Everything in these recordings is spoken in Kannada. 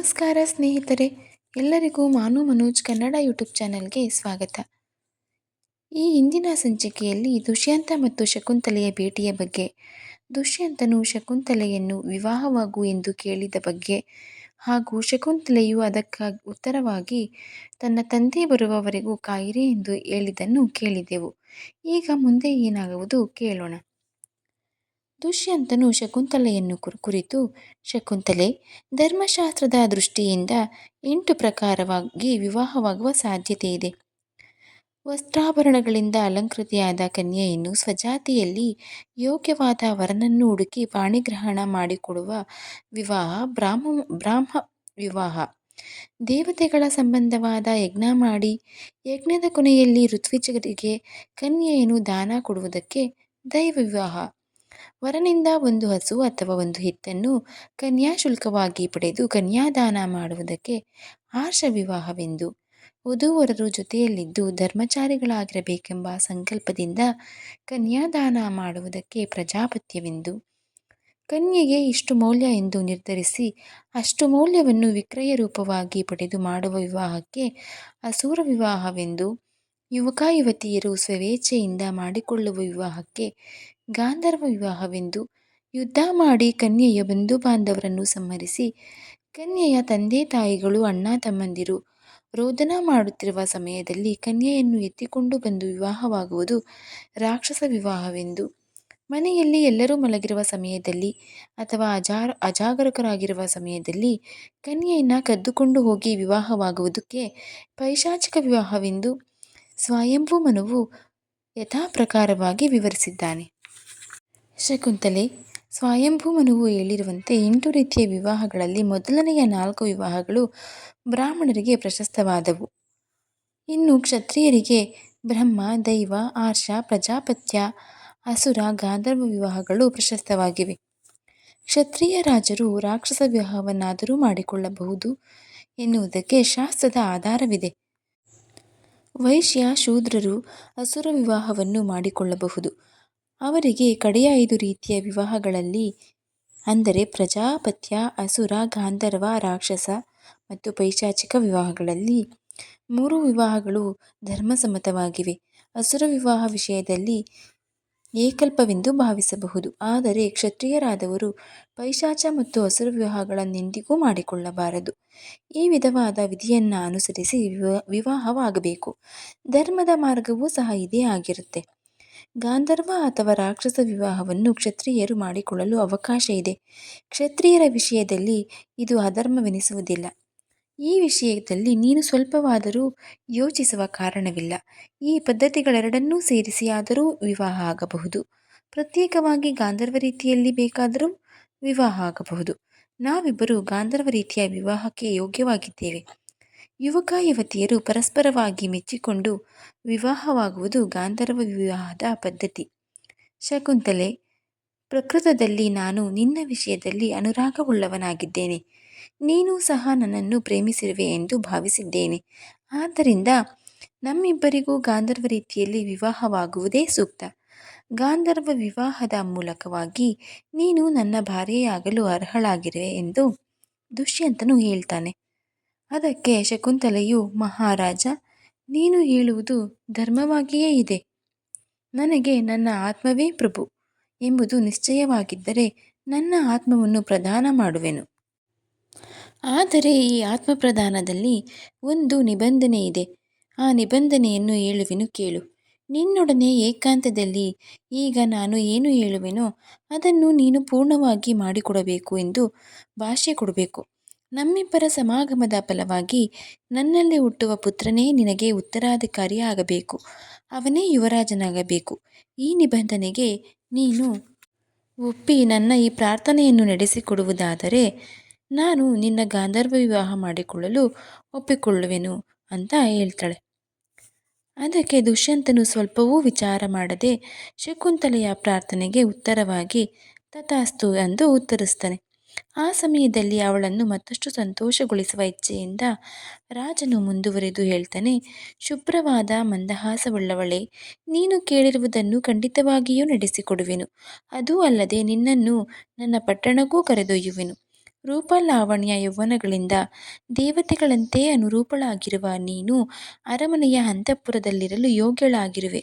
ನಮಸ್ಕಾರ ಸ್ನೇಹಿತರೆ, ಎಲ್ಲರಿಗೂ ಮಾನು ಮನೋಜ್ ಕನ್ನಡ ಯೂಟ್ಯೂಬ್ ಚಾನಲ್ಗೆ ಸ್ವಾಗತ. ಈ ಇಂದಿನ ಸಂಚಿಕೆಯಲ್ಲಿ ದುಷ್ಯಂತ ಮತ್ತು ಶಕುಂತಲೆಯ ಭೇಟಿಯ ಬಗ್ಗೆ, ದುಷ್ಯಂತನು ಶಕುಂತಲೆಯನ್ನು ವಿವಾಹವಾಗು ಎಂದು ಕೇಳಿದ ಬಗ್ಗೆ ಹಾಗೂ ಶಕುಂತಲೆಯು ಅದಕ್ಕಾಗಿ ಉತ್ತರವಾಗಿ, ತನ್ನ ತಂದೆ ಬರುವವರೆಗೂ ಕಾಯಿರಿ ಎಂದು ಹೇಳಿದ್ದನ್ನು ಕೇಳಿದೆವು. ಈಗ ಮುಂದೆ ಏನಾಗುವುದು ಕೇಳೋಣ. ದುಷ್ಯಂತನು ಶಕುಂತಲೆಯನ್ನು ಕುರಿತು ಶಕುಂತಲೆ ಧರ್ಮಶಾಸ್ತ್ರದ ದೃಷ್ಟಿಯಿಂದ ಎಂಟು ಪ್ರಕಾರವಾಗಿ ವಿವಾಹವಾಗುವ ಸಾಧ್ಯತೆ ಇದೆ. ವಸ್ತ್ರಾಭರಣಗಳಿಂದ ಅಲಂಕೃತಿಯಾದ ಕನ್ಯೆಯನ್ನು ಸ್ವಜಾತಿಯಲ್ಲಿ ಯೋಗ್ಯವಾದ ವರನನ್ನು ಹುಡುಕಿ ಪಾಣಿಗ್ರಹಣ ಮಾಡಿಕೊಡುವ ವಿವಾಹ ಬ್ರಾಹ್ಮ ಬ್ರಾಹ್ಮ ವಿವಾಹ. ದೇವತೆಗಳ ಸಂಬಂಧವಾದ ಯಜ್ಞ ಮಾಡಿ ಯಜ್ಞದ ಕೊನೆಯಲ್ಲಿ ಋತ್ವಿಜರಿಗೆ ಕನ್ಯೆಯನ್ನು ದಾನ ಕೊಡುವುದಕ್ಕೆ ದೈವ ವಿವಾಹ. ವರನಿಂದ ಒಂದು ಹಸು ಅಥವಾ ಒಂದು ಹಿತ್ತನ್ನು ಕನ್ಯಾಶುಲ್ಕವಾಗಿ ಪಡೆದು ಕನ್ಯಾದಾನ ಮಾಡುವುದಕ್ಕೆ ಆರ್ಷ ವಿವಾಹವೆಂದು ವಧುವರರು ಜೊತೆಯಲ್ಲಿದ್ದು ಧರ್ಮಚಾರಿಗಳಾಗಿರಬೇಕೆಂಬ ಸಂಕಲ್ಪದಿಂದ ಕನ್ಯಾದಾನ ಮಾಡುವುದಕ್ಕೆ ಪ್ರಜಾಪತ್ಯವೆಂದು. ಕನ್ಯೆಗೆ ಇಷ್ಟು ಮೌಲ್ಯ ಎಂದು ನಿರ್ಧರಿಸಿ ಅಷ್ಟು ಮೌಲ್ಯವನ್ನು ವಿಕ್ರಯ ರೂಪವಾಗಿ ಪಡೆದು ಮಾಡುವ ವಿವಾಹಕ್ಕೆ ಅಸೂರ ವಿವಾಹವೆಂದು ಯುವಕ ಯುವತಿಯರು ಸ್ವೇಚ್ಛೆಯಿಂದ ಮಾಡಿಕೊಳ್ಳುವ ವಿವಾಹಕ್ಕೆ ಗಾಂಧರ್ವ ವಿವಾಹವೆಂದು ಯುದ್ಧ ಮಾಡಿ ಕನ್ಯೆಯ ಬಂಧು ಬಾಂಧವರನ್ನು ಸಂಹರಿಸಿ, ಕನ್ಯೆಯ ತಂದೆ ತಾಯಿಗಳು, ಅಣ್ಣ ತಮ್ಮಂದಿರು ರೋದನ ಮಾಡುತ್ತಿರುವ ಸಮಯದಲ್ಲಿ ಕನ್ಯೆಯನ್ನು ಎತ್ತಿಕೊಂಡು ಬಂದು ವಿವಾಹವಾಗುವುದು ರಾಕ್ಷಸ ವಿವಾಹವೆಂದು. ಮನೆಯಲ್ಲಿ ಎಲ್ಲರೂ ಮಲಗಿರುವ ಸಮಯದಲ್ಲಿ ಅಥವಾ ಅಜಾರ, ಅಜಾಗರೂಕರಾಗಿರುವ ಸಮಯದಲ್ಲಿ ಕನ್ಯೆಯನ್ನು ಕದ್ದುಕೊಂಡು ಹೋಗಿ ವಿವಾಹವಾಗುವುದಕ್ಕೆ ಪೈಶಾಚಿಕ ವಿವಾಹವೆಂದು ಸ್ವಯಂಭೂ ಮನುವು ಯಥಾಪ್ರಕಾರವಾಗಿ ವಿವರಿಸಿದ್ದಾನೆ. ಶಕುಂತಲೆ ಸ್ವಯಂಭೂಮನುವು ಹೇಳಿರುವಂತೆ ಎಂಟು ರೀತಿಯ ವಿವಾಹಗಳಲ್ಲಿ ಮೊದಲನೆಯ ನಾಲ್ಕು ವಿವಾಹಗಳು ಬ್ರಾಹ್ಮಣರಿಗೆ ಪ್ರಶಸ್ತವಾದವು. ಇನ್ನು ಕ್ಷತ್ರಿಯರಿಗೆ ಬ್ರಹ್ಮ, ದೈವ, ಆರ್ಷ, ಪ್ರಜಾಪತ್ಯ, ಅಸುರ, ಗಾಂಧರ್ವ ವಿವಾಹಗಳು ಪ್ರಶಸ್ತವಾಗಿವೆ. ಕ್ಷತ್ರಿಯ ರಾಜರು ರಾಕ್ಷಸ ವಿವಾಹವನ್ನಾದರೂ ಮಾಡಿಕೊಳ್ಳಬಹುದು ಎನ್ನುವುದಕ್ಕೆ ಶಾಸ್ತ್ರದ ಆಧಾರವಿದೆ. ವೈಶ್ಯ ಶೂದ್ರರು ಅಸುರ ವಿವಾಹವನ್ನು ಮಾಡಿಕೊಳ್ಳಬಹುದು. ಅವರಿಗೆ ಕಡೆಯ ಐದು ರೀತಿಯ ವಿವಾಹಗಳಲ್ಲಿ ಅಂದರೆ ಪ್ರಜಾಪತ್ಯ, ಅಸುರ, ಗಾಂಧರ್ವ, ರಾಕ್ಷಸ ಮತ್ತು ಪೈಶಾಚಿಕ ವಿವಾಹಗಳಲ್ಲಿ ಮೂರು ವಿವಾಹಗಳು ಧರ್ಮಸಮ್ಮತವಾಗಿವೆ. ಅಸುರ ವಿವಾಹ ವಿಷಯದಲ್ಲಿ ಏಕಲ್ಪವೆಂದು ಭಾವಿಸಬಹುದು. ಆದರೆ ಕ್ಷತ್ರಿಯರಾದವರು ಪೈಶಾಚ ಮತ್ತು ಅಸುರ ವಿವಾಹಗಳನ್ನೆಂದಿಗೂ ಮಾಡಿಕೊಳ್ಳಬಾರದು. ಈ ವಿಧವಾದ ವಿಧಿಯನ್ನು ಅನುಸರಿಸಿ ವಿವಾಹವಾಗಬೇಕು. ಧರ್ಮದ ಮಾರ್ಗವೂ ಸಹ ಇದೇ ಆಗಿರುತ್ತೆ. ಗಾಂಧರ್ವ ಅಥವಾ ರಾಕ್ಷಸ ವಿವಾಹವನ್ನು ಕ್ಷತ್ರಿಯರು ಮಾಡಿಕೊಳ್ಳಲು ಅವಕಾಶ ಇದೆ. ಕ್ಷತ್ರಿಯರ ವಿಷಯದಲ್ಲಿ ಇದು ಅಧರ್ಮವೆನಿಸುವುದಿಲ್ಲ. ಈ ವಿಷಯದಲ್ಲಿ ನೀನು ಸ್ವಲ್ಪವಾದರೂ ಯೋಚಿಸುವ ಕಾರಣವಿಲ್ಲ. ಈ ಪದ್ಧತಿಗಳೆರಡನ್ನೂ ಸೇರಿಸಿ ಆದರೂ ವಿವಾಹ ಆಗಬಹುದು. ಪ್ರತ್ಯೇಕವಾಗಿ ಗಾಂಧರ್ವ ರೀತಿಯಲ್ಲಿ ಬೇಕಾದರೂ ವಿವಾಹ ಆಗಬಹುದು. ನಾವಿಬ್ಬರು ಗಾಂಧರ್ವ ರೀತಿಯ ವಿವಾಹಕ್ಕೆ ಯೋಗ್ಯವಾಗಿದ್ದೇವೆ. ಯುವಕ ಯುವತಿಯರು ಪರಸ್ಪರವಾಗಿ ಮೆಚ್ಚಿಕೊಂಡು ವಿವಾಹವಾಗುವುದು ಗಾಂಧರ್ವ ವಿವಾಹದ ಪದ್ಧತಿ. ಶಕುಂತಲೆ, ಪ್ರಕೃತದಲ್ಲಿ ನಾನು ನಿನ್ನ ವಿಷಯದಲ್ಲಿ ಅನುರಾಗವುಳ್ಳವನಾಗಿದ್ದೇನೆ. ನೀನು ಸಹ ನನ್ನನ್ನು ಪ್ರೇಮಿಸಿರುವೆ ಎಂದು ಭಾವಿಸಿದ್ದೇನೆ. ಆದ್ದರಿಂದ ನಮ್ಮಿಬ್ಬರಿಗೂ ಗಾಂಧರ್ವ ರೀತಿಯಲ್ಲಿ ವಿವಾಹವಾಗುವುದೇ ಸೂಕ್ತ. ಗಾಂಧರ್ವ ವಿವಾಹದ ಮೂಲಕವಾಗಿ ನೀನು ನನ್ನ ಭಾರ್ಯೆಯಾಗಲು ಅರ್ಹಳಾಗಿರುವೆ ಎಂದು ದುಷ್ಯಂತನು ಹೇಳ್ತಾನೆ. ಅದಕ್ಕೆ ಶಕುಂತಲೆಯು, ಮಹಾರಾಜ, ನೀನು ಹೇಳುವುದು ಧರ್ಮವಾಗಿಯೇ ಇದೆ. ನನಗೆ ನನ್ನ ಆತ್ಮವೇ ಪ್ರಭು ಎಂಬುದು ನಿಶ್ಚಯವಾಗಿದ್ದರೆ ನನ್ನ ಆತ್ಮವನ್ನು ಪ್ರದಾನ ಮಾಡುವೆನು. ಆದರೆ ಈ ಆತ್ಮ ಪ್ರದಾನದಲ್ಲಿ ಒಂದು ನಿಬಂಧನೆ ಇದೆ. ಆ ನಿಬಂಧನೆಯನ್ನು ಹೇಳುವೆನು ಕೇಳು. ನಿನ್ನೊಡನೆ ಏಕಾಂತದಲ್ಲಿ ಈಗ ನಾನು ಏನು ಹೇಳುವೆನೋ ಅದನ್ನು ನೀನು ಪೂರ್ಣವಾಗಿ ಮಾಡಿಕೊಡಬೇಕು ಎಂದು ಭಾಷೆ ಕೊಡಬೇಕು. ನಮ್ಮಿಬ್ಬರ ಸಮಾಗಮದ ಫಲವಾಗಿ ನನ್ನಲ್ಲಿ ಹುಟ್ಟುವ ಪುತ್ರನೇ ನಿನಗೆ ಉತ್ತರಾಧಿಕಾರಿ ಆಗಬೇಕು. ಅವನೇ ಯುವರಾಜನಾಗಬೇಕು. ಈ ನಿಬಂಧನೆಗೆ ನೀನು ಒಪ್ಪಿ ನನ್ನ ಈ ಪ್ರಾರ್ಥನೆಯನ್ನು ನಡೆಸಿಕೊಡುವುದಾದರೆ ನಾನು ನಿನ್ನ ಗಾಂಧರ್ವ ವಿವಾಹ ಮಾಡಿಕೊಳ್ಳಲು ಒಪ್ಪಿಕೊಳ್ಳುವೆನು ಅಂತ ಹೇಳ್ತಾಳೆ. ಅದಕ್ಕೆ ದುಷ್ಯಂತನು ಸ್ವಲ್ಪವೂ ವಿಚಾರ ಮಾಡದೆ ಶಕುಂತಲೆಯ ಪ್ರಾರ್ಥನೆಗೆ ಉತ್ತರವಾಗಿ, ತಥಾಸ್ತು ಎಂದು ಉತ್ತರಿಸ್ತಾನೆ. ಆ ಸಮಯದಲ್ಲಿ ಅವಳನ್ನು ಮತ್ತಷ್ಟು ಸಂತೋಷಗೊಳಿಸುವ ಇಚ್ಛೆಯಿಂದ ರಾಜನು ಮುಂದುವರೆದು ಹೇಳ್ತಾನೆ, ಶುಭ್ರವಾದ ಮಂದಹಾಸವುಳ್ಳವಳೆ, ನೀನು ಕೇಳಿರುವುದನ್ನು ಖಂಡಿತವಾಗಿಯೂ ನಡೆಸಿಕೊಡುವೆನು ಅದೂ ಅಲ್ಲದೆ ನಿನ್ನನ್ನು ನನ್ನ ಪಟ್ಟಣಕ್ಕೂ ಕರೆದೊಯ್ಯುವೆನು ರೂಪಲಾವಣ್ಯ ಯೌವನಗಳಿಂದ ದೇವತೆಗಳಂತೆ ಅನುರೂಪಳಾಗಿರುವ ನೀನು ಅರಮನೆಯ ಅಂತಃಪುರದಲ್ಲಿರಲು ಯೋಗ್ಯಳಾಗಿರುವೆ.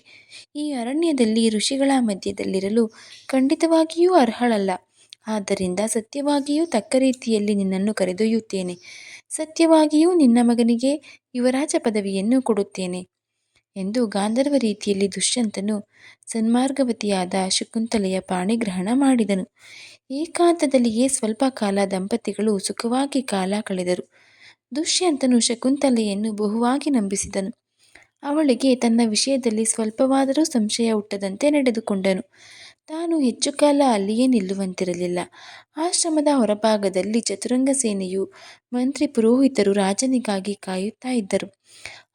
ಈ ಅರಣ್ಯದಲ್ಲಿ ಋಷಿಗಳ ಮಧ್ಯದಲ್ಲಿರಲು ಖಂಡಿತವಾಗಿಯೂ ಅರ್ಹಳಲ್ಲ. ಆದ್ದರಿಂದ ಸತ್ಯವಾಗಿಯೂ ತಕ್ಕ ರೀತಿಯಲ್ಲಿ ನಿನ್ನನ್ನು ಕರೆದೊಯ್ಯುತ್ತೇನೆ. ಸತ್ಯವಾಗಿಯೂ ನಿನ್ನ ಮಗನಿಗೆ ಯುವರಾಜ ಪದವಿಯನ್ನು ಕೊಡುತ್ತೇನೆ. ಎಂದು ಗಾಂಧರ್ವ ರೀತಿಯಲ್ಲಿ ದುಷ್ಯಂತನು ಸನ್ಮಾರ್ಗವತಿಯಾದ ಶಕುಂತಲೆಯ ಪಾಣಿಗ್ರಹಣ ಮಾಡಿದನು. ಏಕಾಂತದಲ್ಲಿಯೇ ಸ್ವಲ್ಪ ಕಾಲ ದಂಪತಿಗಳು ಸುಖವಾಗಿ ಕಾಲ ಕಳೆದರು. ದುಷ್ಯಂತನು ಶಕುಂತಲೆಯನ್ನು ಬಹುವಾಗಿ ನಂಬಿಸಿದನು. ಅವಳಿಗೆ ತನ್ನ ವಿಷಯದಲ್ಲಿ ಸ್ವಲ್ಪವಾದರೂ ಸಂಶಯ ಹುಟ್ಟದಂತೆ ನಡೆದುಕೊಂಡನು. ತಾನು ಹೆಚ್ಚು ಕಾಲ ಅಲ್ಲಿಯೇ ನಿಲ್ಲುವಂತಿರಲಿಲ್ಲ. ಆಶ್ರಮದ ಹೊರಭಾಗದಲ್ಲಿ ಚತುರಂಗ ಸೇನೆಯು ಮಂತ್ರಿ ಪುರೋಹಿತರು ರಾಜನಿಗಾಗಿ ಕಾಯುತ್ತಾ ಇದ್ದರು.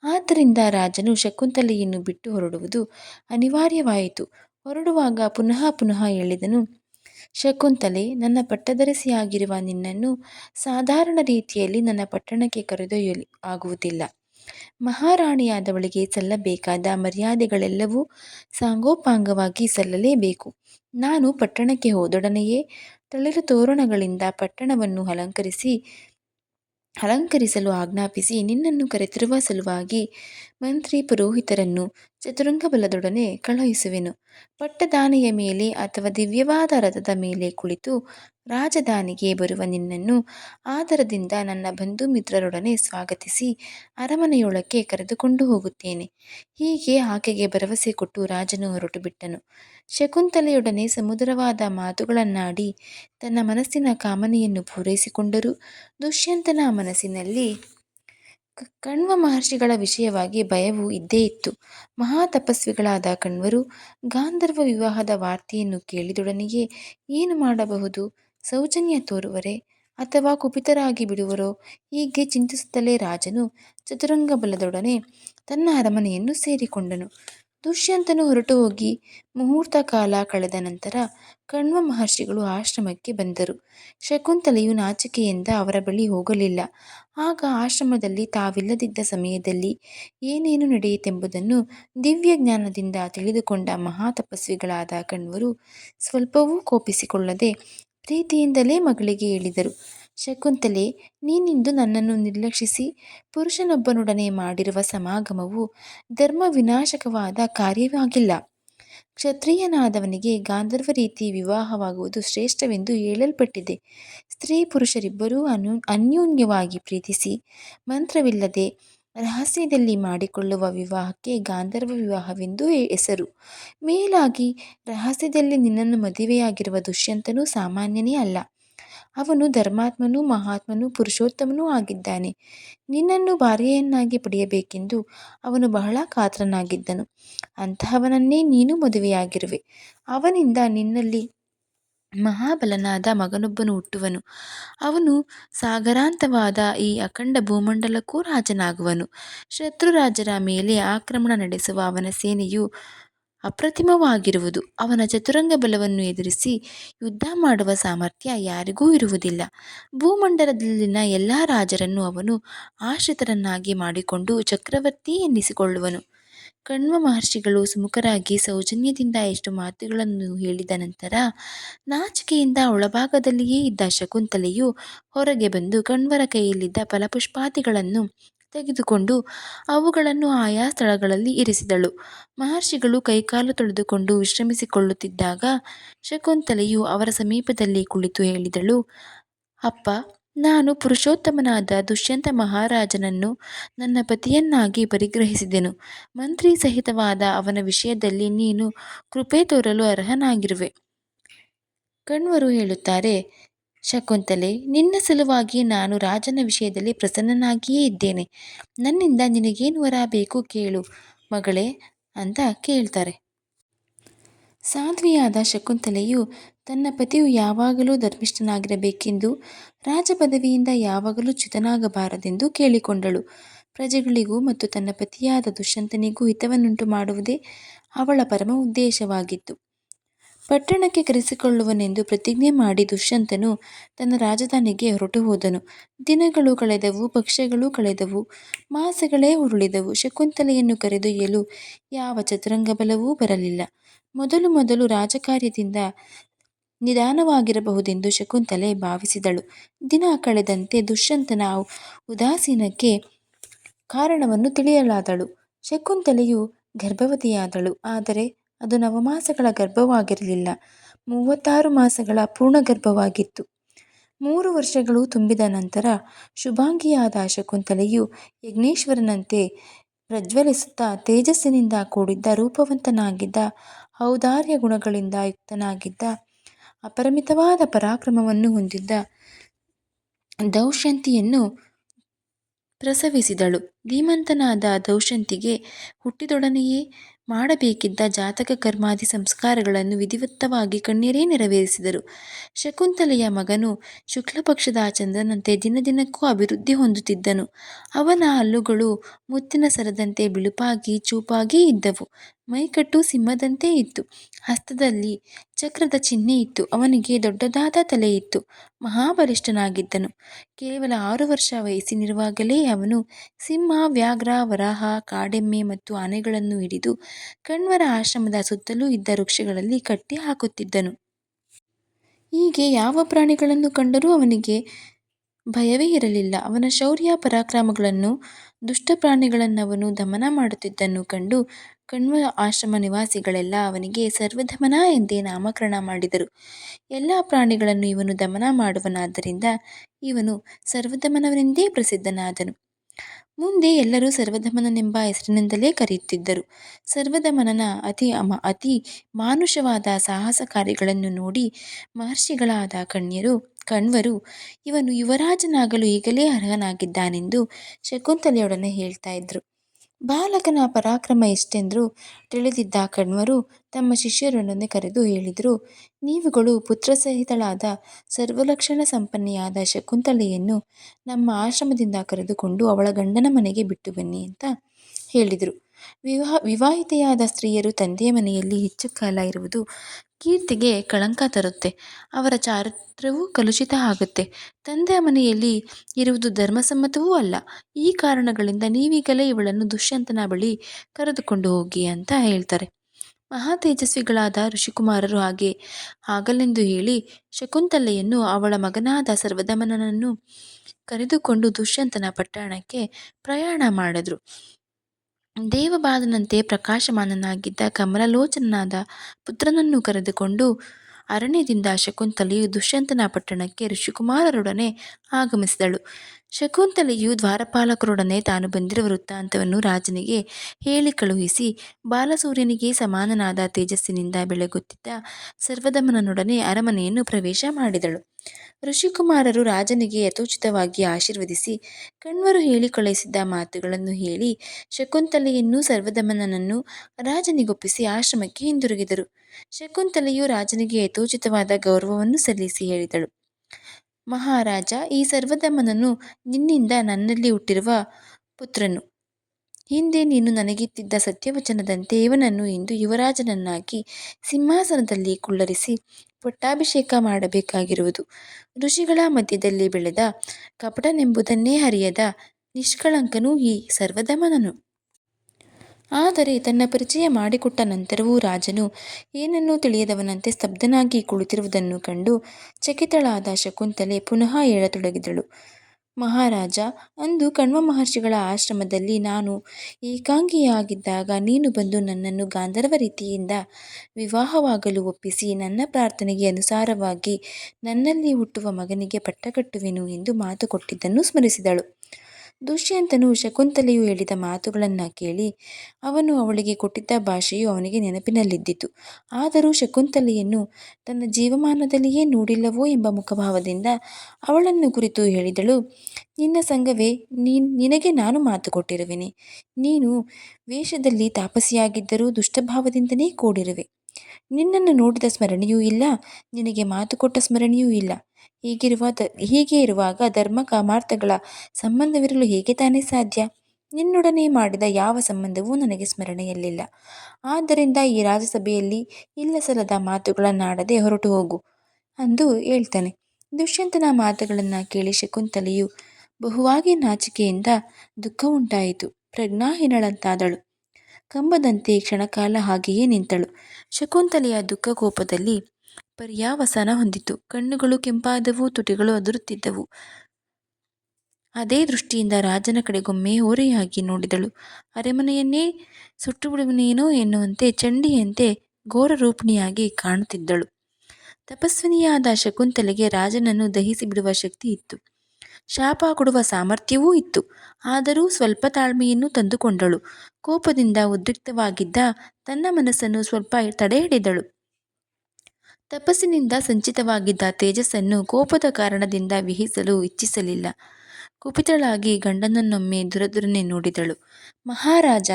ಆದ್ದರಿಂದ ರಾಜನು ಶಕುಂತಲೆಯನ್ನು ಬಿಟ್ಟು ಹೊರಡುವುದು ಅನಿವಾರ್ಯವಾಯಿತು. ಹೊರಡುವಾಗ ಪುನಃ ಪುನಃ ಹೇಳಿದನು, ಶಕುಂತಲೆ, ನನ್ನ ಪಟ್ಟದರಸಿಯಾಗಿರುವ ನಿನ್ನನ್ನು ಸಾಧಾರಣ ರೀತಿಯಲ್ಲಿ ನನ್ನ ಪಟ್ಟಣಕ್ಕೆ ಕರೆದೊಯ್ಯಲು ಆಗುವುದಿಲ್ಲ. ಮಹಾರಾಣಿಯಾದವಳಿಗೆ ಸಲ್ಲಬೇಕಾದ ಮರ್ಯಾದೆಗಳೆಲ್ಲವೂ ಸಾಂಗೋಪಾಂಗವಾಗಿ ಸಲ್ಲಲೇಬೇಕು. ನಾನು ಪಟ್ಟಣಕ್ಕೆ ಹೋದೊಡನೆಯೇ ತಳಿರು ತೋರಣಗಳಿಂದ ಪಟ್ಟಣವನ್ನು ಅಲಂಕರಿಸಿ, ಅಲಂಕರಿಸಲು ಆಜ್ಞಾಪಿಸಿ ನಿನ್ನನ್ನು ಕರೆತಿರುವ ಸಲುವಾಗಿ ಮಂತ್ರಿ ಪುರೋಹಿತರನ್ನು ಚತುರಂಗಬಲದೊಡನೆ ಕಳುಹಿಸುವೆನು. ಪಟ್ಟದಾನೆಯ ಮೇಲೆ ಅಥವಾ ದಿವ್ಯವಾದ ರಥದ ಮೇಲೆ ಕುಳಿತು ರಾಜಧಾನಿಗೆ ಬರುವ ನಿನ್ನನ್ನು ಆದರದಿಂದ ನನ್ನ ಬಂಧು ಮಿತ್ರರೊಡನೆ ಸ್ವಾಗತಿಸಿ ಅರಮನೆಯೊಳಕ್ಕೆ ಕರೆದುಕೊಂಡು ಹೋಗುತ್ತೇನೆ. ಹೀಗೆ ಆಕೆಗೆ ಭರವಸೆ ಕೊಟ್ಟು ರಾಜನು ಹೊರಟುಬಿಟ್ಟನು. ಶಕುಂತಲೆಯೊಡನೆ ಸಮುದ್ರವಾದ ಮಾತುಗಳನ್ನಾಡಿ ತನ್ನ ಮನಸ್ಸಿನ ಕಾಮನೆಯನ್ನು ಪೂರೈಸಿಕೊಂಡರು ದುಷ್ಯಂತನ ಮನಸ್ಸಿನಲ್ಲಿ ಕಣ್ವ ಮಹರ್ಷಿಗಳ ವಿಷಯವಾಗಿ ಭಯವು ಇದ್ದೇ ಇತ್ತು. ಮಹಾತಪಸ್ವಿಗಳಾದ ಕಣ್ವರು ಗಾಂಧರ್ವ ವಿವಾಹದ ವಾರ್ತೆಯನ್ನು ಕೇಳಿದೊಡನೆಯೇ ಏನು ಮಾಡಬಹುದು, ಸೌಜನ್ಯ ತೋರುವರೇ ಅಥವಾ ಕುಪಿತರಾಗಿ ಬಿಡುವರೋ ಹೀಗೆ ಚಿಂತಿಸುತ್ತಲೇ ರಾಜನು ಚತುರಂಗ ಬಲದೊಡನೆ ತನ್ನ ಅರಮನೆಯನ್ನು ಸೇರಿಕೊಂಡನು. ದುಷ್ಯಂತನು ಹೊರಟು ಹೋಗಿ ಮುಹೂರ್ತ ಕಾಲ ಕಳೆದ ನಂತರ ಕಣ್ವ ಮಹರ್ಷಿಗಳು ಆಶ್ರಮಕ್ಕೆ ಬಂದರು. ಶಕುಂತಲೆಯು ನಾಚಿಕೆಯಿಂದ ಅವರ ಬಳಿ ಹೋಗಲಿಲ್ಲ. ಆಗ ಆಶ್ರಮದಲ್ಲಿ ತಾವಿಲ್ಲದಿದ್ದ ಸಮಯದಲ್ಲಿ ಏನೇನು ನಡೆಯಿತೆಂಬುದನ್ನು ದಿವ್ಯ ಜ್ಞಾನದಿಂದ ತಿಳಿದುಕೊಂಡ ಮಹಾತಪಸ್ವಿಗಳಾದ ಕಣ್ವರು ಸ್ವಲ್ಪವೂ ಕೋಪಿಸಿಕೊಳ್ಳದೆ ಪ್ರೀತಿಯಿಂದಲೇ ಮಗಳಿಗೆ ಹೇಳಿದರು, ಶಕುಂತಲೆ, ನೀನಿಂದು ನನ್ನನ್ನು ನಿರ್ಲಕ್ಷಿಸಿ ಪುರುಷನೊಬ್ಬನೊಡನೆ ಮಾಡಿರುವ ಸಮಾಗಮವು ಧರ್ಮ ವಿನಾಶಕವಾದ ಕಾರ್ಯವಾಗಿಲ್ಲ. ಕ್ಷತ್ರಿಯನಾದವನಿಗೆ ಗಾಂಧರ್ವ ರೀತಿ ವಿವಾಹವಾಗುವುದು ಶ್ರೇಷ್ಠವೆಂದು ಹೇಳಲ್ಪಟ್ಟಿದೆ. ಸ್ತ್ರೀ ಪುರುಷರಿಬ್ಬರೂ ಅನು, ಅನ್ಯೋನ್ಯವಾಗಿ ಪ್ರೀತಿಸಿ, ಮಂತ್ರವಿಲ್ಲದೆ ರಹಸ್ಯದಲ್ಲಿ ಮಾಡಿಕೊಳ್ಳುವ ವಿವಾಹಕ್ಕೆ ಗಾಂಧರ್ವ ವಿವಾಹವೆಂದು ಹೆಸರು. ಮೇಲಾಗಿ ರಹಸ್ಯದಲ್ಲಿ ನಿನ್ನನ್ನು ಮದುವೆಯಾಗಿರುವ ದುಷ್ಯಂತನು ಸಾಮಾನ್ಯನೇ ಅಲ್ಲ. ಅವನು ಧರ್ಮಾತ್ಮನೂ, ಮಹಾತ್ಮನೂ, ಪುರುಷೋತ್ತಮನೂ ಆಗಿದ್ದಾನೆ. ನಿನ್ನನ್ನು ಭಾರ್ಯೆಯನ್ನಾಗಿ ಪಡೆಯಬೇಕೆಂದು ಅವನು ಬಹಳ ಕಾತರನಾಗಿದ್ದನು. ಅಂತಹವನನ್ನೇ ನೀನು ಮದುವೆಯಾಗಿರುವೆ. ಅವನಿಂದ ನಿನ್ನಲ್ಲಿ ಮಹಾಬಲನಾದ ಮಗನೊಬ್ಬನು ಹುಟ್ಟುವನು. ಅವನು ಸಾಗರಾಂತವಾದ ಈ ಅಖಂಡ ಭೂಮಂಡಲಕ್ಕೂ ರಾಜನಾಗುವನು. ಶತ್ರುರಾಜರ ಮೇಲೆ ಆಕ್ರಮಣ ನಡೆಸುವ ಅವನ ಸೇನೆಯು ಅಪ್ರತಿಮವಾಗಿರುವುದು. ಅವನ ಚತುರಂಗ ಬಲವನ್ನು ಎದುರಿಸಿ ಯುದ್ಧ ಮಾಡುವ ಸಾಮರ್ಥ್ಯ ಯಾರಿಗೂ ಇರುವುದಿಲ್ಲ. ಭೂಮಂಡಲದಲ್ಲಿನ ಎಲ್ಲ ರಾಜರನ್ನು ಅವನು ಆಶ್ರಿತರನ್ನಾಗಿ ಮಾಡಿಕೊಂಡು ಚಕ್ರವರ್ತಿ ಎನ್ನಿಸಿಕೊಳ್ಳುವನು. ಕಣ್ವ ಮಹರ್ಷಿಗಳು ಸುಮುಖರಾಗಿ ಸೌಜನ್ಯದಿಂದ ಎಷ್ಟು ಮಾತುಗಳನ್ನು ಹೇಳಿದ ನಂತರ ನಾಚಿಕೆಯಿಂದ ಒಳಭಾಗದಲ್ಲಿಯೇ ಇದ್ದ ಶಕುಂತಲೆಯು ಹೊರಗೆ ಬಂದು ಕಣ್ವರ ಕೈಯಲ್ಲಿದ್ದ ಫಲಪುಷ್ಪಾದಿಗಳನ್ನು ತೆಗೆದುಕೊಂಡು ಅವುಗಳನ್ನು ಆಯಾ ಸ್ಥಳಗಳಲ್ಲಿ ಇರಿಸಿದಳು. ಮಹರ್ಷಿಗಳು ಕೈಕಾಲು ತೊಳೆದುಕೊಂಡು ವಿಶ್ರಮಿಸಿಕೊಳ್ಳುತ್ತಿದ್ದಾಗ ಶಕುಂತಲೆಯು ಅವರ ಸಮೀಪದಲ್ಲಿ ಕುಳಿತು ಹೇಳಿದಳು, ಅಪ್ಪ, ನಾನು ಪುರುಷೋತ್ತಮನಾದ ದುಷ್ಯಂತ ಮಹಾರಾಜನನ್ನು ನನ್ನ ಪತಿಯನ್ನಾಗಿ ಪರಿಗ್ರಹಿಸಿದೆನು. ಮಂತ್ರಿ ಸಹಿತವಾದ ಅವನ ವಿಷಯದಲ್ಲಿ ನೀನು ಕೃಪೆ ತೋರಲು ಅರ್ಹನಾಗಿರುವೆ. ಕಣ್ವರು ಹೇಳುತ್ತಾರೆ, ಶಕುಂತಲೆ, ನಿನ್ನ ಸಲುವಾಗಿ ನಾನು ರಾಜನ ವಿಷಯದಲ್ಲಿ ಪ್ರಸನ್ನನಾಗಿಯೇ ಇದ್ದೇನೆ. ನನ್ನಿಂದ ನಿನಗೇನು ವರ ಬೇಕು ಕೇಳು ಮಗಳೇ ಅಂತ ಕೇಳ್ತಾರೆ. ಸಾಧ್ವಿಯಾದ ಶಕುಂತಲೆಯು ತನ್ನ ಪತಿಯು ಯಾವಾಗಲೂ ಧರ್ಮಿಷ್ಠನಾಗಿರಬೇಕೆಂದು ರಾಜಪದವಿಯಿಂದ ಯಾವಾಗಲೂ ಚ್ಯುತನಾಗಬಾರದೆಂದು ಕೇಳಿಕೊಂಡಳು. ಪ್ರಜೆಗಳಿಗೂ ಮತ್ತು ತನ್ನ ಪತಿಯಾದ ದುಷ್ಯಂತನಿಗೂ ಹಿತವನ್ನುಂಟು ಮಾಡುವುದೇ ಅವಳ ಪರಮ ಉದ್ದೇಶವಾಗಿತ್ತು. ಪಟ್ಟಣಕ್ಕೆ ಕರೆಸಿಕೊಳ್ಳುವನೆಂದು ಪ್ರತಿಜ್ಞೆ ಮಾಡಿ ದುಷ್ಯಂತನು ತನ್ನ ರಾಜಧಾನಿಗೆ ಹೊರಟು ಹೋದನು ದಿನಗಳು ಕಳೆದವು, ಪಕ್ಷಗಳು ಕಳೆದವು, ಮಾಸಗಳೇ ಉರುಳಿದವು. ಶಕುಂತಲೆಯನ್ನು ಕರೆದೊಯ್ಯಲು ಯಾವ ಚತುರಂಗ ಬಲವೂ ಬರಲಿಲ್ಲ. ಮೊದಲು ಮೊದಲು ರಾಜಕಾರ್ಯದಿಂದ ನಿಧಾನವಾಗಿರಬಹುದೆಂದು ಶಕುಂತಲೆ ಭಾವಿಸಿದಳು. ದಿನ ಕಳೆದಂತೆ ದುಷ್ಯಂತನ ಉದಾಸೀನಕ್ಕೆ ಕಾರಣವನ್ನು ತಿಳಿಯಲಾದಳು. ಶಕುಂತಲೆಯು ಗರ್ಭವತಿಯಾದಳು. ಆದರೆ ಅದು ನವಮಾಸಗಳ ಗರ್ಭವಾಗಿರಲಿಲ್ಲ, ಮೂವತ್ತಾರು ಮಾಸಗಳ ಪೂರ್ಣಗರ್ಭವಾಗಿತ್ತು. ಮೂರು ವರ್ಷಗಳು ತುಂಬಿದ ನಂತರ ಶುಭಾಂಗಿಯಾದ ಶಕುಂತಲೆಯು ಯಜ್ಞೇಶ್ವರನಂತೆ ಪ್ರಜ್ವಲಿಸುತ್ತಾ ತೇಜಸ್ಸಿನಿಂದ ಕೂಡಿದ್ದ ರೂಪವಂತನಾಗಿದ್ದ ಔದಾರ್ಯ ಗುಣಗಳಿಂದ ಯುಕ್ತನಾಗಿದ್ದ ಅಪರಿಮಿತವಾದ ಪರಾಕ್ರಮವನ್ನು ಹೊಂದಿದ್ದ ದೌಶಂತಿಯನ್ನು ಪ್ರಸವಿಸಿದಳು. ಧೀಮಂತನಾದ ದೌಶಂತಿಗೆ ಹುಟ್ಟಿದೊಡನೆಯೇ ಮಾಡಬೇಕಿದ್ದ ಜಾತಕ ಕರ್ಮಾದಿ ಸಂಸ್ಕಾರಗಳನ್ನು ವಿಧಿವತ್ತವಾಗಿ ಕಣ್ಣೀರೇ ನೆರವೇರಿಸಿದರು. ಶಕುಂತಲೆಯ ಮಗನು ಶುಕ್ಲಪಕ್ಷದ ಚಂದ್ರನಂತೆ ದಿನದಿನಕ್ಕೂ ಅಭಿವೃದ್ಧಿ ಹೊಂದುತ್ತಿದ್ದನು. ಅವನ ಹಲ್ಲುಗಳು ಮುತ್ತಿನ ಸರದಂತೆ ಬಿಳುಪಾಗಿ ಚೂಪಾಗಿ ಇದ್ದವು. ಮೈಕಟ್ಟು ಸಿಂಹದಂತೆ ಇತ್ತು. ಹಸ್ತದಲ್ಲಿ ಚಕ್ರದ ಚಿಹ್ನೆ ಇತ್ತು. ಅವನಿಗೆ ದೊಡ್ಡದಾದ ತಲೆಯಿತ್ತು. ಮಹಾಬಲಿಷ್ಠನಾಗಿದ್ದನು. ಕೇವಲ ಆರು ವರ್ಷ ವಯಸ್ಸಿನಿರುವಾಗಲೇ ಅವನು ಸಿಂಹ, ವ್ಯಾಘ್ರ, ವರಾಹ, ಕಾಡೆಮ್ಮೆ ಮತ್ತು ಆನೆಗಳನ್ನು ಹಿಡಿದು ಕಣ್ವರ ಆಶ್ರಮದ ಸುತ್ತಲೂ ಇದ್ದ ವೃಕ್ಷಗಳಲ್ಲಿ ಕಟ್ಟಿ ಹಾಕುತ್ತಿದ್ದನು. ಹೀಗೆ ಯಾವ ಪ್ರಾಣಿಗಳನ್ನು ಕಂಡರೂ ಅವನಿಗೆ ಭಯವೇ ಇರಲಿಲ್ಲ. ಅವನ ಶೌರ್ಯ, ಪರಾಕ್ರಮಗಳನ್ನು ದುಷ್ಟಪ್ರಾಣಿಗಳನ್ನವನು ದಮನ ಮಾಡುತ್ತಿದ್ದನ್ನು ಕಂಡು ಕಣ್ವ ಆಶ್ರಮ ನಿವಾಸಿಗಳೆಲ್ಲ ಅವನಿಗೆ, ಸರ್ವಧಮನ ಎಂದೇ ನಾಮಕರಣ ಮಾಡಿದರು. ಎಲ್ಲ ಪ್ರಾಣಿಗಳನ್ನು ಇವನು ದಮನ ಮಾಡುವನಾದ್ದರಿಂದ ಇವನು ಸರ್ವಧಮನವನೆಂದೇ ಪ್ರಸಿದ್ಧನಾದನು. ಮುಂದೆ ಎಲ್ಲರೂ ಸರ್ವಧಮನನೆಂಬ ಹೆಸರಿನಿಂದಲೇ ಕರೆಯುತ್ತಿದ್ದರು. ಸರ್ವಧಮನನ ಅತಿ ಅಮ, ಅತಿ ಮಾನುಷವಾದ ಸಾಹಸ ಕಾರ್ಯಗಳನ್ನು ನೋಡಿ ಮಹರ್ಷಿಗಳಾದ ಕಣ್ವರು ಇವನು ಯುವರಾಜನಾಗಲು ಈಗಲೇ ಅರ್ಹನಾಗಿದ್ದಾನೆಂದು ಶಕುಂತಲೆಯೊಡನೆ ಹೇಳ್ತಾ ಇದ್ರು. ಬಾಲಕನ ಪರಾಕ್ರಮ ಎಷ್ಟೆಂದರೂ ತಿಳಿದಿದ್ದ ಕಣ್ವರು ತಮ್ಮ ಶಿಷ್ಯರೊಡನೆ ಕರೆದು ಹೇಳಿದರು, ನೀವುಗಳು ಪುತ್ರಸಹಿತಳಾದ ಸರ್ವಲಕ್ಷಣ ಸಂಪನ್ನೆಯಾದ ಶಕುಂತಲೆಯನ್ನು ನಮ್ಮ ಆಶ್ರಮದಿಂದ ಕರೆದುಕೊಂಡು ಅವಳ ಗಂಡನ ಮನೆಗೆ ಬಿಟ್ಟು ಬನ್ನಿ ಅಂತ ಹೇಳಿದರು. ವಿವಾಹಿತೆಯಾದ ಸ್ತ್ರೀಯರು ತಂದೆಯ ಮನೆಯಲ್ಲಿ ಹೆಚ್ಚು ಕಾಲ ಇರುವುದು ಕೀರ್ತಿಗೆ ಕಳಂಕ ತರುತ್ತೆ. ಅವರ ಚಾರಿತ್ರ್ಯವೂ ಕಲುಷಿತ ಆಗುತ್ತೆ. ತಂದೆಯ ಮನೆಯಲ್ಲಿ ಇರುವುದು ಧರ್ಮಸಮ್ಮತವೂ ಅಲ್ಲ. ಈ ಕಾರಣಗಳಿಂದ ನೀವೀಗಲೇ ಇವಳನ್ನು ದುಷ್ಯಂತನ ಬಳಿ ಕರೆದುಕೊಂಡು ಹೋಗಿ ಅಂತ ಹೇಳ್ತಾರೆ. ಮಹಾ ತೇಜಸ್ವಿಗಳಾದ ಋಷಿಕುಮಾರರು ಹಾಗೆ ಆಗಲೆಂದು ಹೇಳಿ ಶಕುಂತಲೆಯನ್ನು ಅವಳ ಮಗನಾದ ಸರ್ವದಮನನನ್ನು ಕರೆದುಕೊಂಡು ದುಷ್ಯಂತನ ಪಟ್ಟಣಕ್ಕೆ ಪ್ರಯಾಣ ಮಾಡಿದ್ರು. ದೇವಬಾಲನಂತೆ ಪ್ರಕಾಶಮಾನನಾಗಿದ್ದ ಕಮಲಲೋಚನನಾದ ಪುತ್ರನನ್ನು ಕರೆದುಕೊಂಡು ಅರಣ್ಯದಿಂದ ಶಕುಂತಲೆಯು ದುಷ್ಯಂತನ ಪಟ್ಟಣಕ್ಕೆ ಋಷಿಕುಮಾರರೊಡನೆ ಆಗಮಿಸಿದಳು. ಶಕುಂತಲೆಯು ದ್ವಾರಪಾಲಕರೊಡನೆ ತಾನು ಬಂದಿರುವ ವೃತ್ತಾಂತವನ್ನು ರಾಜನಿಗೆ ಹೇಳಿ ಕಳುಹಿಸಿ, ಬಾಲಸೂರ್ಯನಿಗೆ ಸಮಾನನಾದ ತೇಜಸ್ಸಿನಿಂದ ಬೆಳಗುತ್ತಿದ್ದ ಸರ್ವದಮನನೊಡನೆ ಅರಮನೆಯನ್ನು ಪ್ರವೇಶ ಮಾಡಿದಳು. ಋಷಿಕುಮಾರರು ರಾಜನಿಗೆ ಯಥೋಚಿತವಾಗಿ ಆಶೀರ್ವದಿಸಿ ಕಣ್ವರು ಹೇಳಿ ಕಳುಹಿಸಿದ್ದ ಮಾತುಗಳನ್ನು ಹೇಳಿ ಶಕುಂತಲೆಯನ್ನೂ ಸರ್ವಧಮನನನ್ನು ರಾಜನಿಗೊಪ್ಪಿಸಿ ಆಶ್ರಮಕ್ಕೆ ಹಿಂದಿರುಗಿದರು. ಶಕುಂತಲೆಯು ರಾಜನಿಗೆ ಯಥೋಚಿತವಾದ ಗೌರವವನ್ನು ಸಲ್ಲಿಸಿ ಹೇಳಿದಳು, ಮಹಾರಾಜ, ಈ ಸರ್ವಧಮನನು ನಿನ್ನಿಂದ ನನ್ನಲ್ಲಿ ಹುಟ್ಟಿರುವ ಪುತ್ರನು. ಹಿಂದೆ ನೀನು ನನಗಿತ್ತಿದ್ದ ಸತ್ಯವಚನದಂತೆ ಇವನನ್ನು ಇಂದು ಯುವರಾಜನನ್ನಾಗಿ ಸಿಂಹಾಸನದಲ್ಲಿ ಕುಳ್ಳರಿಸಿ ಪಟ್ಟಾಭಿಷೇಕ ಮಾಡಬೇಕಾಗಿರುವುದು. ಋಷಿಗಳ ಮಧ್ಯದಲ್ಲಿ ಬೆಳೆದ ಕಪಟನೆಂಬುದನ್ನೇ ಅರಿಯದ ನಿಷ್ಕಳಂಕನು ಈ ಸರ್ವಧಮನನು ಆದರೆ ತನ್ನ ಪರಿಚಯ ಮಾಡಿಕೊಟ್ಟ ನಂತರವೂ ರಾಜನು ಏನನ್ನೂ ತಿಳಿಯದವನಂತೆ ಸ್ತಬ್ಧನಾಗಿ ಕುಳಿತಿರುವುದನ್ನು ಕಂಡು ಚಕಿತಳಾದ ಶಕುಂತಲೆ ಪುನಃ ಹೇಳತೊಡಗಿದಳು. ಮಹಾರಾಜ, ಅಂದು ಕಣ್ವ ಮಹರ್ಷಿಗಳ ಆಶ್ರಮದಲ್ಲಿ ನಾನು ಏಕಾಂಗಿಯಾಗಿದ್ದಾಗ ನೀನು ಬಂದು ನನ್ನನ್ನು ಗಾಂಧರ್ವ ರೀತಿಯಿಂದ ವಿವಾಹವಾಗಲು ಒಪ್ಪಿಸಿ ನನ್ನ ಪ್ರಾರ್ಥನೆಗೆ ಅನುಸಾರವಾಗಿ ನನ್ನಲ್ಲಿ ಹುಟ್ಟುವ ಮಗನಿಗೆ ಪಟ್ಟಕಟ್ಟುವೆನು ಎಂದು ಮಾತು ಕೊಟ್ಟಿದ್ದನ್ನು ಸ್ಮರಿಸಿದಳು. ದುಷ್ಯಂತನು ಶಕುಂತಲೆಯು ಹೇಳಿದ ಮಾತುಗಳನ್ನು ಕೇಳಿ ಅವನು ಅವಳಿಗೆ ಕೊಟ್ಟಿದ್ದ ಭಾಷೆಯು ಅವನಿಗೆ ನೆನಪಿನಲ್ಲಿದ್ದಿತು. ಆದರೂ ಶಕುಂತಲೆಯನ್ನು ತನ್ನ ಜೀವಮಾನದಲ್ಲಿಯೇ ನೋಡಿಲ್ಲವೋ ಎಂಬ ಮುಖಭಾವದಿಂದ ಅವಳನ್ನು ಕುರಿತು ಹೇಳಿದಳು, ನಿನ್ನ ಸಂಗವೇ ನಿನಗೆ ನಾನು ಮಾತು ಕೊಟ್ಟಿರುವೆನೆ. ನೀನು ವೇಷದಲ್ಲಿ ತಾಪಸಿಯಾಗಿದ್ದರೂ ದುಷ್ಟಭಾವದಿಂದನೇ ಕೂಡಿರುವೆ. ನಿನ್ನನ್ನು ನೋಡಿದ ಸ್ಮರಣೆಯೂ ಇಲ್ಲ, ನಿನಗೆ ಮಾತು ಕೊಟ್ಟ ಸ್ಮರಣೆಯೂ ಇಲ್ಲ. ಹೀಗೆ ಇರುವಾಗ ಧರ್ಮ ಕಾಮಾರ್ಥಗಳ ಸಂಬಂಧವಿರಲು ಹೇಗೆ ತಾನೇ ಸಾಧ್ಯ? ನಿನ್ನೊಡನೆ ಮಾಡಿದ ಯಾವ ಸಂಬಂಧವೂ ನನಗೆ ಸ್ಮರಣೆಯಲ್ಲಿಲ್ಲ. ಆದ್ದರಿಂದ ಈ ರಾಜಸಭೆಯಲ್ಲಿ ಇಲ್ಲಸಲ್ಲದ ಮಾತುಗಳನ್ನಾಡದೆ ಹೊರಟು ಹೋಗು ಅಂದು ಹೇಳ್ತಾನೆ. ದುಷ್ಯಂತನ ಮಾತುಗಳನ್ನು ಕೇಳಿ ಶಕುಂತಲೆಯು ಬಹುವಾಗಿ ನಾಚಿಕೆಯಿಂದ ದುಃಖ ಉಂಟಾಯಿತು ಪ್ರಜ್ಞಾಹೀನಳಂತಾದಳು. ಕಂಬದಂತೆ ಕ್ಷಣಕಾಲ ಹಾಗೆಯೇ ನಿಂತಳು. ಶಕುಂತಲೆಯ ದುಃಖ ಕೋಪದಲ್ಲಿ ಪರ್ಯಾವಸಾನ ಹೊಂದಿತು. ಕಣ್ಣುಗಳು, ಕೆಂಪಾದವು, ತುಟಿಗಳು ಅದುರುತ್ತಿದ್ದವು. ಅದೇ ದೃಷ್ಟಿಯಿಂದ ರಾಜನ ಕಡೆಗೊಮ್ಮೆ ಓರೆಯಾಗಿ ನೋಡಿದಳು. ಅರಮನೆಯನ್ನೇ ಸುಟ್ಟುಬಿಡುವನೇನೋ ಎನ್ನುವಂತೆ ಚಂಡಿಯಂತೆ ಘೋರರೂಪಿಣಿಯಾಗಿ ಕಾಣುತ್ತಿದ್ದಳು. ತಪಸ್ವಿನಿಯಾದ ಶಕುಂತಲೆಗೆ ರಾಜನನ್ನು ದಹಿಸಿ ಬಿಡುವ ಶಕ್ತಿ ಇತ್ತು. ಶಾಪ ಕೊಡುವ ಸಾಮರ್ಥ್ಯವೂ ಇತ್ತು. ಆದರೂ ಸ್ವಲ್ಪ ತಾಳ್ಮೆಯನ್ನು ತಂದುಕೊಂಡಳು. ಕೋಪದಿಂದ ಉದ್ರಿಕ್ತವಾಗಿದ್ದ ತನ್ನ ಮನಸ್ಸನ್ನು ಸ್ವಲ್ಪ ತಡೆ ಹಿಡಿದಳು ತಪಸ್ಸಿನಿಂದ ಸಂಚಿತವಾಗಿದ್ದ ತೇಜಸ್ಸನ್ನು ಕೋಪದ ಕಾರಣದಿಂದ ವಿಹಿಸಲು ಇಚ್ಛಿಸಲಿಲ್ಲ. ಕುಪಿತಳಾಗಿ ಗಂಡನನ್ನೊಮ್ಮೆ ದುರದುರನೆ ನೋಡಿದಳು. ಮಹಾರಾಜ,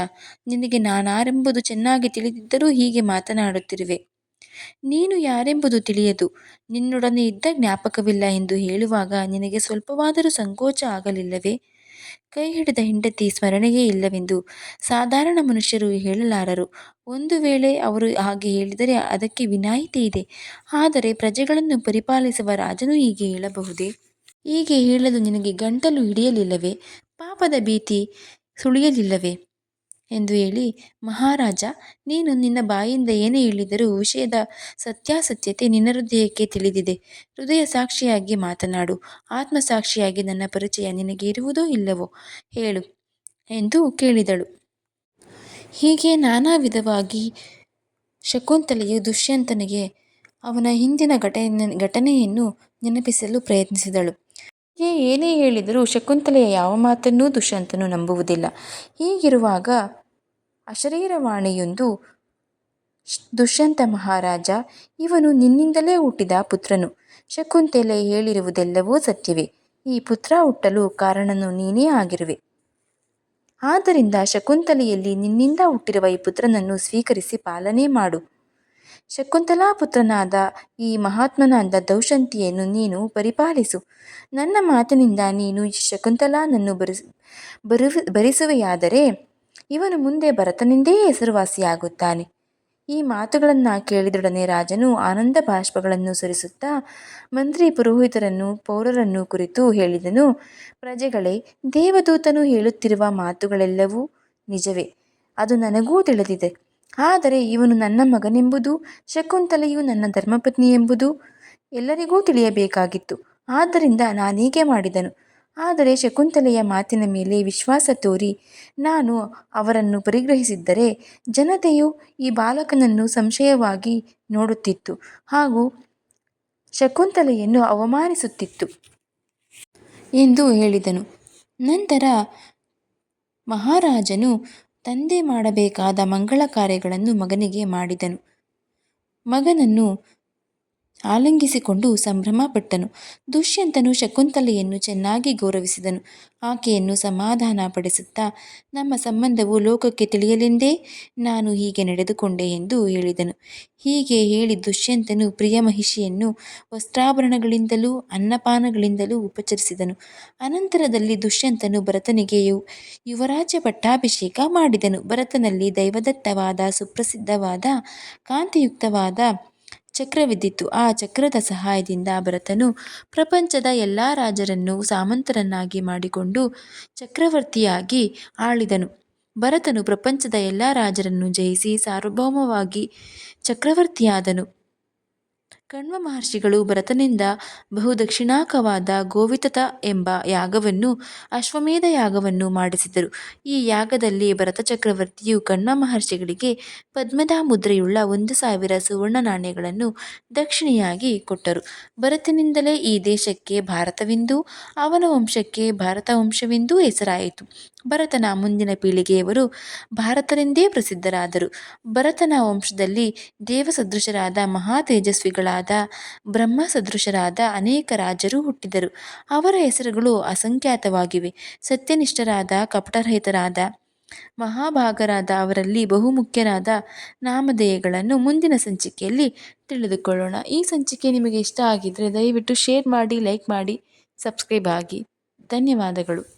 ನಿನಗೆ ನಾನಾರೆಂಬುದು ಚೆನ್ನಾಗಿ ತಿಳಿದಿದ್ದರೂ ಹೀಗೆ ಮಾತನಾಡುತ್ತಿರುವೆ. ನೀನು ಯಾರೆಂಬುದು ತಿಳಿಯದು. ನಿನ್ನೊಡನೆ ಇದ್ದ ಜ್ಞಾಪಕವಿಲ್ಲ ಎಂದು ಹೇಳುವಾಗ ನಿನಗೆ ಸ್ವಲ್ಪವಾದರೂ ಸಂಕೋಚ ಆಗಲಿಲ್ಲವೇ? ಕೈ ಹಿಡಿದ ಹೆಂಡತಿ ಸ್ಮರಣೆಯೇ ಇಲ್ಲವೆಂದು ಸಾಧಾರಣ ಮನುಷ್ಯರು ಹೇಳಲಾರರು. ಒಂದು ವೇಳೆ ಅವರು ಹಾಗೆ ಹೇಳಿದರೆ ಅದಕ್ಕೆ ವಿನಾಯಿತಿ ಇದೆ. ಆದರೆ ಪ್ರಜೆಗಳನ್ನು ಪರಿಪಾಲಿಸುವ ರಾಜನು ಹೀಗೆ ಹೇಳಬಹುದೇ? ಹೀಗೆ ಹೇಳಲು ನಿನಗೆ ಗಂಟಲು ಹಿಡಿಯಲಿಲ್ಲವೇ? ಪಾಪದ ಭೀತಿ ಸುಳಿಯಲಿಲ್ಲವೇ? ಎಂದು ಹೇಳಿ, ಮಹಾರಾಜ, ನೀನು ನಿನ್ನ ಬಾಯಿಂದ ಏನೇ ಹೇಳಿದರೂ ವಿಷಯದ ಸತ್ಯಾಸತ್ಯತೆ ನಿನ್ನ ಹೃದಯಕ್ಕೆ ತಿಳಿದಿದೆ. ಹೃದಯ ಸಾಕ್ಷಿಯಾಗಿ ಮಾತನಾಡು. ಆತ್ಮಸಾಕ್ಷಿಯಾಗಿ ನನ್ನ ಪರಿಚಯ ನಿನಗೆ ಇರುವುದೋ ಇಲ್ಲವೋ ಹೇಳು ಎಂದು ಕೇಳಿದಳು. ಹೀಗೆ ನಾನಾ ವಿಧವಾಗಿ ಶಕುಂತಲೆಯು ದುಷ್ಯಂತನಿಗೆ ಅವನ ಹಿಂದಿನ ಘಟನೆ ಘಟನೆಯನ್ನು ನೆನಪಿಸಲು ಪ್ರಯತ್ನಿಸಿದಳು. ಹೀಗೆ ಏನೇ ಹೇಳಿದರೂ ಶಕುಂತಲೆಯ ಯಾವ ಮಾತನ್ನೂ ದುಷ್ಯಂತನು ನಂಬುವುದಿಲ್ಲ. ಹೀಗಿರುವಾಗ ಅಶರೀರವಾಣಿಯೊಂದು ದುಷ್ಯಂತ ಮಹಾರಾಜ, ಇವನು ನಿನ್ನಿಂದಲೇ ಹುಟ್ಟಿದ ಪುತ್ರನು. ಶಕುಂತಲೆ ಹೇಳಿರುವುದೆಲ್ಲವೂ ಸತ್ಯವೇ. ಈ ಪುತ್ರ ಹುಟ್ಟಲು ಕಾರಣನು ನೀನೇ ಆಗಿರುವೆ. ಆದ್ದರಿಂದ ಶಕುಂತಲೆಯಲ್ಲಿ ನಿನ್ನಿಂದ ಹುಟ್ಟಿರುವ ಈ ಪುತ್ರನನ್ನು ಸ್ವೀಕರಿಸಿ ಪಾಲನೆ ಮಾಡು. ಶಕುಂತಲಾ ಪುತ್ರನಾದ ಈ ಮಹಾತ್ಮನಾದ ದೌಶಂತಿಯನ್ನು ನೀನು ಪರಿಪಾಲಿಸು. ನನ್ನ ಮಾತಿನಿಂದ ನೀನು ಶಕುಂತಲಾನನ್ನು ಬರಿಸ್ ಬರು ಭರಿಸುವೆಯಾದರೆ ಇವನು ಮುಂದೆ ಭರತನಿಂದೇ ಹೆಸರುವಾಸಿಯಾಗುತ್ತಾನೆ. ಈ ಮಾತುಗಳನ್ನು ಕೇಳಿದೊಡನೆ ರಾಜನು ಆನಂದ ಬಾಷ್ಪಗಳನ್ನು ಸುರಿಸುತ್ತಾ ಮಂತ್ರಿ ಪುರೋಹಿತರನ್ನು ಪೌರರನ್ನು ಕುರಿತು ಹೇಳಿದನು. ಪ್ರಜೆಗಳೇ, ದೇವದೂತನು ಹೇಳುತ್ತಿರುವ ಮಾತುಗಳೆಲ್ಲವೂ ನಿಜವೇ. ಅದು ನನಗೂ ತಿಳಿದಿದೆ. ಆದರೆ ಇವನು ನನ್ನ ಮಗನೆಂಬುದು, ಶಕುಂತಲೆಯು ನನ್ನ ಧರ್ಮಪತ್ನಿ ಎಂಬುದು ಎಲ್ಲರಿಗೂ ತಿಳಿಯಬೇಕಾಗಿತ್ತು. ಆದ್ದರಿಂದ ನಾನೀಗೆ ಮಾಡಿದನು. ಆದರೆ ಶಕುಂತಲೆಯ ಮಾತಿನ ಮೇಲೆ ವಿಶ್ವಾಸ ತೋರಿ ನಾನು ಅವರನ್ನು ಪರಿಗ್ರಹಿಸಿದ್ದರೆ ಜನತೆಯು ಈ ಬಾಲಕನನ್ನು ಸಂಶಯವಾಗಿ ನೋಡುತ್ತಿತ್ತು ಹಾಗೂ ಶಕುಂತಲೆಯನ್ನು ಅವಮಾನಿಸುತ್ತಿತ್ತು ಎಂದು ಹೇಳಿದನು. ನಂತರ ಮಹಾರಾಜನು ತಂದೆ ಮಾಡಬೇಕಾದ ಮಂಗಳ ಕಾರ್ಯಗಳನ್ನು ಮಗನಿಗೆ ಮಾಡಿದನು. ಮಗನನ್ನು ಆಲಿಂಗಿಸಿಕೊಂಡು ಸಂಭ್ರಮಪಟ್ಟನು. ದುಷ್ಯಂತನು ಶಕುಂತಲೆಯನ್ನು ಚೆನ್ನಾಗಿ ಗೌರವಿಸಿದನು. ಆಕೆಯನ್ನು ಸಮಾಧಾನ ಪಡಿಸುತ್ತಾ, ನಮ್ಮ ಸಂಬಂಧವು ಲೋಕಕ್ಕೆ ತಿಳಿಯಲೆಂದೇ ನಾನು ಹೀಗೆ ನಡೆದುಕೊಂಡೆ ಎಂದು ಹೇಳಿದನು. ಹೀಗೆ ಹೇಳಿ ದುಷ್ಯಂತನು ಪ್ರಿಯ ಮಹಿಷಿಯನ್ನು ವಸ್ತ್ರಾಭರಣಗಳಿಂದಲೂ ಅನ್ನಪಾನಗಳಿಂದಲೂ ಉಪಚರಿಸಿದನು. ಅನಂತರದಲ್ಲಿ ದುಷ್ಯಂತನು ಭರತನಿಗೆ ಯುವರಾಜ ಪಟ್ಟಾಭಿಷೇಕ ಮಾಡಿದನು. ಭರತನಲ್ಲಿ ದೈವದತ್ತವಾದ, ಸುಪ್ರಸಿದ್ಧವಾದ, ಕಾಂತಿಯುಕ್ತವಾದ ಚಕ್ರವಿದ್ದಿತು ಆ ಚಕ್ರದ ಸಹಾಯದಿಂದ ಭರತನು ಪ್ರಪಂಚದ ಎಲ್ಲ ರಾಜರನ್ನು ಸಾಮಂತರನ್ನಾಗಿ ಮಾಡಿಕೊಂಡು ಚಕ್ರವರ್ತಿಯಾಗಿ ಆಳಿದನು. ಭರತನು ಪ್ರಪಂಚದ ಎಲ್ಲ ರಾಜರನ್ನು ಜಯಿಸಿ ಸಾರ್ವಭೌಮವಾಗಿ ಚಕ್ರವರ್ತಿಯಾದನು. ಕಣ್ವ ಮಹರ್ಷಿಗಳು ಭರತನಿಂದ ಬಹುದಕ್ಷಿಣಾಕವಾದ ಗೋವಿತತ ಎಂಬ ಯಾಗವನ್ನು, ಅಶ್ವಮೇಧ ಯಾಗವನ್ನು ಮಾಡಿಸಿದರು. ಈ ಯಾಗದಲ್ಲಿ ಭರತ ಚಕ್ರವರ್ತಿಯು ಕಣ್ವ ಮಹರ್ಷಿಗಳಿಗೆ ಪದ್ಮದ ಮುದ್ರೆಯುಳ್ಳ ಒಂದು ಸಾವಿರ ಸುವರ್ಣ ನಾಣ್ಯಗಳನ್ನು ದಕ್ಷಿಣೆಯಾಗಿ ಕೊಟ್ಟರು. ಭರತನಿಂದಲೇ ಈ ದೇಶಕ್ಕೆ ಭಾರತವೆಂದೂ, ಅವನ ವಂಶಕ್ಕೆ ಭಾರತ ವಂಶವೆಂದೂ ಹೆಸರಾಯಿತು. ಭರತನ ಮುಂದಿನ ಪೀಳಿಗೆಯವರು ಭಾರತರೆಂದೇ ಪ್ರಸಿದ್ಧರಾದರು. ಭರತನ ವಂಶದಲ್ಲಿ ದೇವಸದೃಶರಾದ ಮಹಾ ತೇಜಸ್ವಿಗಳಾದ ಬ್ರಹ್ಮ ಸದೃಶರಾದ ಅನೇಕ ರಾಜರು ಹುಟ್ಟಿದರು. ಅವರ ಹೆಸರುಗಳು ಅಸಂಖ್ಯಾತವಾಗಿವೆ. ಸತ್ಯನಿಷ್ಠರಾದ, ಕಪಟರಹಿತರಾದ, ಮಹಾಭಾಗರಾದ ಅವರಲ್ಲಿ ಬಹುಮುಖ್ಯರಾದ ನಾಮಧೇಯಗಳನ್ನು ಮುಂದಿನ ಸಂಚಿಕೆಯಲ್ಲಿ ತಿಳಿದುಕೊಳ್ಳೋಣ. ಈ ಸಂಚಿಕೆ ನಿಮಗೆ ಇಷ್ಟ ಆಗಿದ್ದರೆ ದಯವಿಟ್ಟು ಶೇರ್ ಮಾಡಿ, ಲೈಕ್ ಮಾಡಿ, ಸಬ್ಸ್ಕ್ರೈಬ್ ಆಗಿ. ಧನ್ಯವಾದಗಳು.